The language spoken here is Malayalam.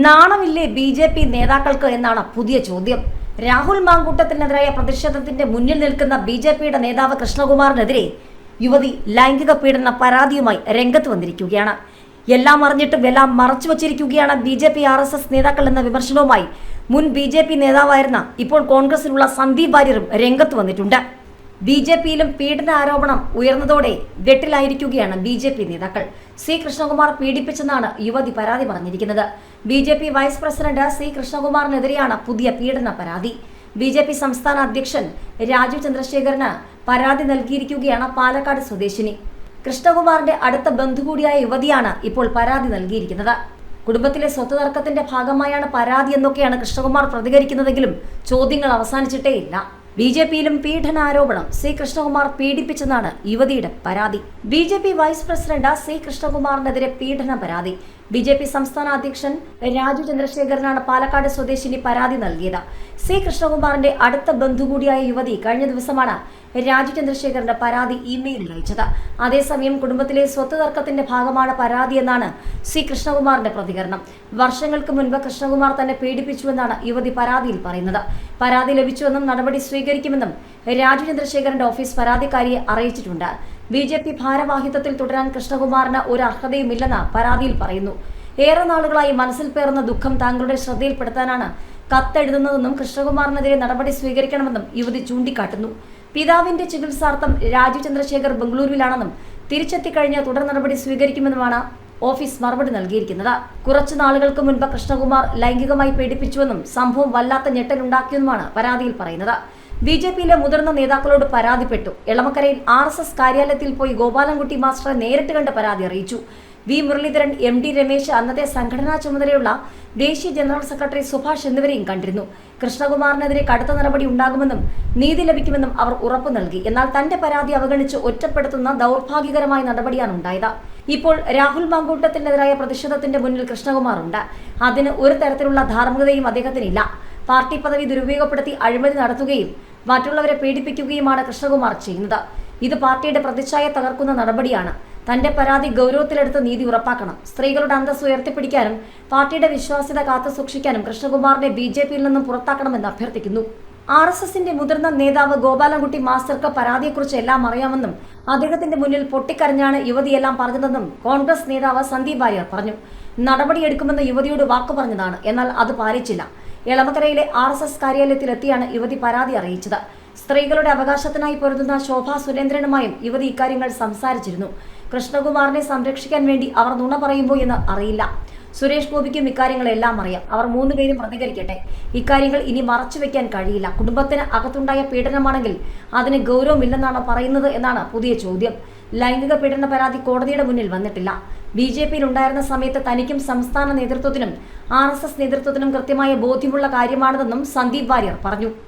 നാണമില്ലേ ബി ജെ പി നേതാക്കൾക്ക് എന്നാണ് പുതിയ ചോദ്യം. രാഹുൽ മാങ്കൂട്ടത്തിനെതിരായ പ്രതിഷേധത്തിന്റെ മുന്നിൽ നിൽക്കുന്ന ബി ജെ പിയുടെ നേതാവ് കൃഷ്ണകുമാറിനെതിരെ യുവതി ലൈംഗിക പീഡന പരാതിയുമായി രംഗത്ത് വന്നിരിക്കുകയാണ്. എല്ലാം അറിഞ്ഞിട്ടും എല്ലാം മറച്ചു വച്ചിരിക്കുകയാണ് B J P R S S നേതാക്കൾ എന്ന വിമർശനവുമായി മുൻ ബി ജെ പി നേതാവായിരുന്ന ഇപ്പോൾ കോൺഗ്രസിലുള്ള സന്ദീപ് വാര്യരും രംഗത്ത് വന്നിട്ടുണ്ട്. ബി ജെ പിയിലും പീഡന ആരോപണം ഉയർന്നതോടെ വെട്ടിലായിരിക്കുകയാണ് ബി ജെ പി നേതാക്കൾ. സി കൃഷ്ണകുമാർ പീഡിപ്പിച്ചെന്നാണ് യുവതി പരാതി പറഞ്ഞിരിക്കുന്നത്. B J P vice president C കൃഷ്ണകുമാറിനെതിരെയാണ് പുതിയ പീഡന പരാതി. ബി ജെ പി സംസ്ഥാന അധ്യക്ഷൻ രാജു ചന്ദ്രശേഖരന് പരാതി നൽകിയിരിക്കുകയാണ് പാലക്കാട് സ്വദേശിനി. കൃഷ്ണകുമാറിന്റെ അടുത്ത ബന്ധു കൂടിയായ യുവതിയാണ് ഇപ്പോൾ പരാതി നൽകിയിരിക്കുന്നത്. കുടുംബത്തിലെ സ്വത്ത് തർക്കത്തിന്റെ ഭാഗമായാണ് പരാതി എന്നൊക്കെയാണ് കൃഷ്ണകുമാർ പ്രതികരിക്കുന്നതെങ്കിലും ചോദ്യങ്ങൾ അവസാനിച്ചിട്ടേയില്ല ബി ജെ പിയിലും പീഡനാരോപണം. സി കൃഷ്ണകുമാർ പീഡിപ്പിച്ചെന്നാണ് യുവതിയുടെ പരാതി. B J P vice president C കൃഷ്ണകുമാറിനെതിരെ പീഡന പരാതി. ബി ജെ പി സംസ്ഥാന അധ്യക്ഷൻ രാജു ചന്ദ്രശേഖരനാണ് പാലക്കാട് സ്വദേശിനി പരാതി നൽകിയത്. സി കൃഷ്ണകുമാറിന്റെ അടുത്ത ബന്ധു കൂടിയായ യുവതി കഴിഞ്ഞ ദിവസമാണ് രാജു ചന്ദ്രശേഖരന്റെ പരാതി ഇമെയിലിൽ അയച്ചത്. അതേസമയം കുടുംബത്തിലെ സ്വത്ത് തർക്കത്തിന്റെ ഭാഗമാണ് പരാതി എന്നാണ് സി കൃഷ്ണകുമാറിന്റെ പ്രതികരണം. വർഷങ്ങൾക്ക് മുൻപ് കൃഷ്ണകുമാർ തന്നെ പീഡിപ്പിച്ചുവെന്നാണ് യുവതി പരാതിയിൽ പറയുന്നത്. പരാതി ലഭിച്ചുവെന്നും നടപടി സ്വീകരിക്കുമെന്നും രാജു ചന്ദ്രശേഖരന്റെ ഓഫീസ് പരാതിക്കാരിയെ അറിയിച്ചിട്ടുണ്ട്. ബി ജെ പി ഭാരവാഹിത്വത്തിൽ തുടരാൻ കൃഷ്ണകുമാറിന് ഒരു അർഹതയുമില്ലെന്ന് പരാതിയിൽ പറയുന്നു. ഏറെ നാളുകളായി മനസ്സിൽ പേറുന്ന ദുഃഖം താങ്കളുടെ ശ്രദ്ധയിൽപ്പെടുത്താനാണ് കത്തെഴുതുന്നതെന്നും കൃഷ്ണകുമാറിനെതിരെ നടപടി സ്വീകരിക്കണമെന്നും യുവതി ചൂണ്ടിക്കാട്ടുന്നു. പിതാവിന്റെ ചികിത്സാർത്ഥം രാജു ചന്ദ്രശേഖർ ബംഗളൂരുവിലാണെന്നും തിരിച്ചെത്തിക്കഴിഞ്ഞ് തുടർ നടപടി സ്വീകരിക്കുമെന്നുമാണ് ഓഫീസ് മറുപടി നൽകിയിരിക്കുന്നത്. കുറച്ചു നാളുകൾക്ക് മുൻപ് കൃഷ്ണകുമാർ ലൈംഗികമായി പീഡിപ്പിച്ചുവെന്നും സംഭവം വല്ലാത്ത ഞെട്ടലുണ്ടാക്കിയെന്നുമാണ് പരാതിയിൽ പറയുന്നത്. ബി ജെ പിയിലെ മുതിർന്ന നേതാക്കളോട് പരാതിപ്പെട്ടു. എളമക്കരയിൽ ആർ എസ് എസ് കാര്യാലയത്തിൽ പോയി ഗോപാലൻകുട്ടി മാസ്റ്ററെ നേരിട്ട് കണ്ട് പരാതി അറിയിച്ചു. V Muraleedharan M D Ramesh അന്നത്തെ സംഘടനാ ചുമതലയുള്ള ദേശീയ ജനറൽ സെക്രട്ടറി സുഭാഷ് എന്നിവരെയും കണ്ടിരുന്നു. കൃഷ്ണകുമാറിനെതിരെ കടുത്ത നടപടി ഉണ്ടാകുമെന്നും നീതി ലഭിക്കുമെന്നും അവർ ഉറപ്പു നൽകി. എന്നാൽ തന്റെ പരാതി അവഗണിച്ച് ഒറ്റപ്പെടുത്തുന്ന ദൗർഭാഗ്യകരമായ നടപടിയാണ് ഉണ്ടായത്. ഇപ്പോൾ രാഹുൽ മാങ്കൂട്ടത്തിനെതിരായ പ്രതിഷേധത്തിന്റെ മുന്നിൽ കൃഷ്ണകുമാർ ഉണ്ട് അതിന് ഒരു തരത്തിലുള്ള ധാർമ്മികതയും അദ്ദേഹത്തിനില്ല. പാർട്ടി പദവി ദുരുപയോഗപ്പെടുത്തി അഴിമതി നടത്തുകയും മറ്റുള്ളവരെ പീഡിപ്പിക്കുകയുമാണ് കൃഷ്ണകുമാർ ചെയ്യുന്നത്. ഇത് പാർട്ടിയുടെ പ്രതിച്ഛായ തകർക്കുന്ന നടപടിയാണ്. തന്റെ പരാതി ഗൗരവത്തിലെടുത്ത് നീതി ഉറപ്പാക്കണം. സ്ത്രീകളുടെ അന്തസ് ഉയർത്തിപ്പിടിക്കാനും പാർട്ടിയുടെ വിശ്വാസ്യത കാത്തു സൂക്ഷിക്കാനും കൃഷ്ണകുമാറിനെ ബി ജെ പിയിൽ നിന്നും പുറത്താക്കണമെന്ന് അഭ്യർത്ഥിക്കുന്നു. ആർ എസ് എസിന്റെ മുതിർന്ന നേതാവ് ഗോപാലൻകുട്ടി മാസ്റ്റർക്ക് പരാതിയെക്കുറിച്ച് എല്ലാം അറിയാമെന്നും അദ്ദേഹത്തിന്റെ മുന്നിൽ പൊട്ടിക്കരഞ്ഞാണ് യുവതിയെല്ലാം പറഞ്ഞതെന്നും കോൺഗ്രസ് നേതാവ് സന്ദീപ് വാര്യർ പറഞ്ഞു. നടപടിയെടുക്കുമെന്ന് യുവതിയോട് വാക്കു പറഞ്ഞതാണ് എന്നാൽ അത് പാലിച്ചില്ല. എളമക്കരയിലെ ആർ എസ് എസ് കാര്യാലയത്തിലെത്തിയാണ് യുവതി പരാതി അറിയിച്ചത്. സ്ത്രീകളുടെ അവകാശത്തിനായി പൊരുതുന്ന ശോഭാ സുരേന്ദ്രനുമായും യുവതി ഇക്കാര്യങ്ങൾ സംസാരിച്ചിരുന്നു. കൃഷ്ണകുമാറിനെ സംരക്ഷിക്കാൻ വേണ്ടി അവർ നുണ പറയുമ്പോൾ എന്ന് അറിയില്ല. സുരേഷ് ഗോപിക്കും ഇക്കാര്യങ്ങളെല്ലാം അറിയാം. അവർ മൂന്നുപേരും പ്രതികരിക്കട്ടെ. ഇക്കാര്യങ്ങൾ ഇനി മറച്ചു വെക്കാൻ കഴിയില്ല. കുടുംബത്തിന് അകത്തുണ്ടായ പീഡനമാണെങ്കിൽ അതിന് ഗൗരവമില്ലെന്നാണ് പറയുന്നത് എന്നാണ് പുതിയ ചോദ്യം. ലൈംഗിക പീഡന പരാതി കോടതിയുടെ മുന്നിൽ വന്നിട്ടില്ല. ബി ജെ പിയിൽ ഉണ്ടായിരുന്ന സമയത്ത് തനിക്കും സംസ്ഥാന നേതൃത്വത്തിനും ആർ എസ് എസ് നേതൃത്വത്തിനും കൃത്യമായ ബോധ്യമുള്ള കാര്യമാണിതെന്നും സന്ദീപ് വാര്യർ പറഞ്ഞു.